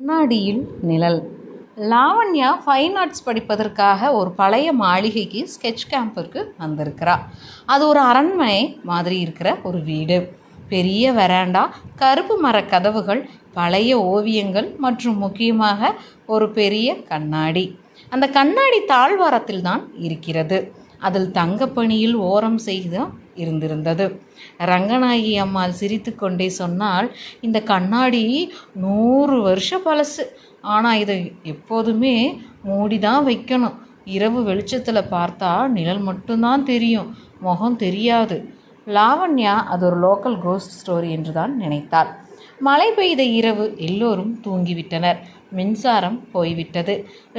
கண்ணாடியில் நிழல். Lavanya fine arts படிப்பதற்காக ஒரு பழைய மாளிகைக்கு ஸ்கெட்ச் கேம்பிற்கு வந்திருக்கிறா. அது ஒரு அரண்மனை மாதிரி இருக்கிற ஒரு வீடு. பெரிய வெராண்டா கருப்பு மர கதவுகள் பழைய ஓவியங்கள் மற்றும் முக்கியமாக ஒரு பெரிய கண்ணாடி. அந்த கண்ணாடி தாழ்வாரத்தில் தான் இருக்கிறது. அதில் தங்கப்பணியில் ஓரம் செய்த இருந்திருந்தது. ரங்கநாயகி அம்மாள் சிரித்து கொண்டே சொன்னால் இந்த கண்ணாடி நூறு வருஷம் பழசு. ஆனால் இதை எப்போதுமே மூடி தான் வைக்கணும். இரவு வெளிச்சத்தில் பார்த்தா நிழல் மட்டும்தான் தெரியும். முகம் தெரியாது. லாவண்யா அது ஒரு லோக்கல் கோஸ்ட் ஸ்டோரி என்று தான் நினைத்தாள். மழை பெய்த இரவு எல்லோரும் தூங்கிவிட்டனர். மின்சாரம் போய்விட்டது.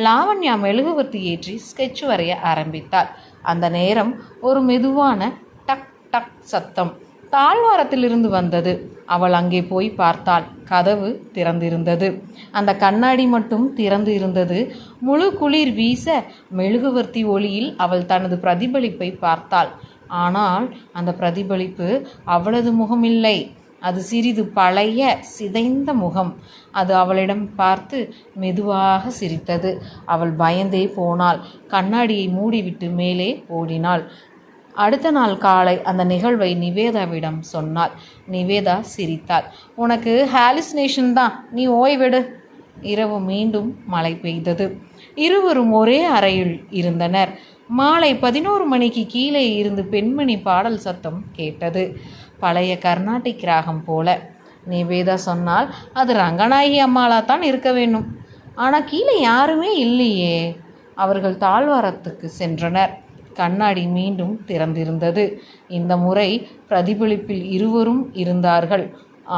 லாவண்யா மெழுகுவர்த்தி ஏற்றி ஸ்கெட்ச் வரைய ஆரம்பித்தாள். அந்த நேரம் ஒரு மெதுவான டக் சத்தம். தாழ்வாரத்திலிருந்து வந்தது. அவள் அங்கே போய் பார்த்தாள். கதவு திறந்திருந்தது. அந்த கண்ணாடி மட்டும் திறந்து இருந்தது முழு குளிர் வீச மெழுகுவர்த்தி ஒளியில் அவள் தனது பிரதிபலிப்பை பார்த்தாள். ஆனால் அந்த பிரதிபலிப்பு அவளது முகமில்லை. அது சிறிது பழைய சிதைந்த முகம். அது அவளிடம் பார்த்து மெதுவாக சிரித்தது. அவள் பயந்தே போனாள். கண்ணாடியை மூடிவிட்டு மேலே ஓடினாள். அடுத்த நாள் காலை அந்த நிகழ்வை நிவேதாவிடம் சொன்னாள். நிவேதா சிரித்தாள். உனக்கு ஹாலிசினேஷன் தான். நீ ஓய்வெடு. இரவு மீண்டும் மழை பெய்தது. இருவரும் ஒரே அறையில் இருந்தனர். மாலை பதினோரு மணிக்கு கீழே இருந்து பெண்மணி பாடல் சத்தம் கேட்டது. பழைய கர்நாடிக் ராகம் போல. நிவேதா சொன்னால் அது ரங்கநாயகி அம்மாளாக தான் இருக்க வேண்டும். ஆனால் கீழே யாருமே இல்லையே. அவர்கள் தாழ்வாரத்துக்கு சென்றனர். கண்ணாடி மீண்டும் திறந்திருந்தது. இந்த முறை பிரதிபலிப்பில் இருவரும் இருந்தார்கள்.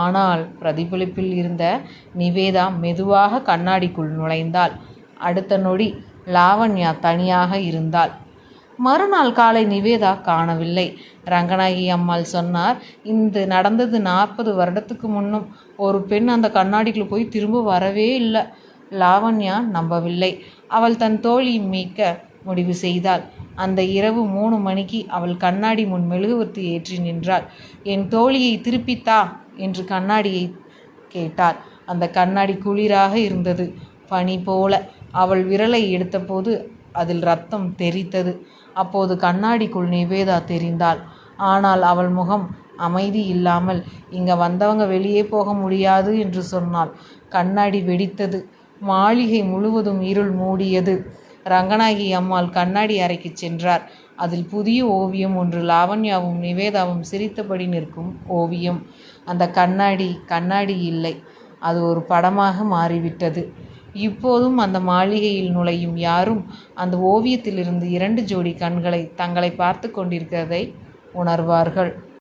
ஆனால் பிரதிபலிப்பில் இருந்த நிவேதா மெதுவாக கண்ணாடிக்குள் நுழைந்தாள். அடுத்த நொடி லாவண்யா தனியாக இருந்தாள். மறுநாள் காலை நிவேதா காணவில்லை. ரங்கநாயகி அம்மாள் சொன்னார் இந்த நடந்தது நாற்பது வருடத்துக்கு முன்னும் ஒரு பெண் அந்த கண்ணாடிக்குள் போய் திரும்ப வரவே இல்லை லாவண்யா நம்பவில்லை. அவள் தன் தோழி மீட்க முடிவு செய்தாள். அந்த இரவு மூணு மணிக்கு அவள் கண்ணாடி முன் மெழுகுவர்த்தி ஏற்றி நின்றாள். என் தோழியை திருப்பித்தா என்று கண்ணாடியை கேட்டாள். அந்த கண்ணாடி குளிராக இருந்தது. பனி போல அவள் விரலை எடுத்தபோது அதில் ரத்தம் தெரித்தது. அப்போது கண்ணாடிக்குள் நிவேதா தெரிந்தாள். ஆனால் அவள் முகம் அமைதி இல்லாமல் இங்கே வந்தவங்க வெளியே போக முடியாது என்று சொன்னாள். கண்ணாடி வெடித்தது. மாளிகை முழுவதும் இருள் மூடியது. ரங்கநாயகி அம்மாள் கண்ணாடி அறைக்கு சென்றார். அதில் புதிய ஓவியம் ஒன்று லாவண்யாவும் நிவேதாவும் சிரித்தபடி நிற்கும் ஓவியம். அந்த கண்ணாடி கண்ணாடி இல்லை. அது ஒரு படமாக மாறிவிட்டது. இப்போதும் அந்த மாளிகையில் நுழையும் யாரும் அந்த ஓவியத்திலிருந்து இரண்டு ஜோடி கண்களை தங்களை பார்த்து கொண்டிருக்கிறதை உணர்வார்கள்.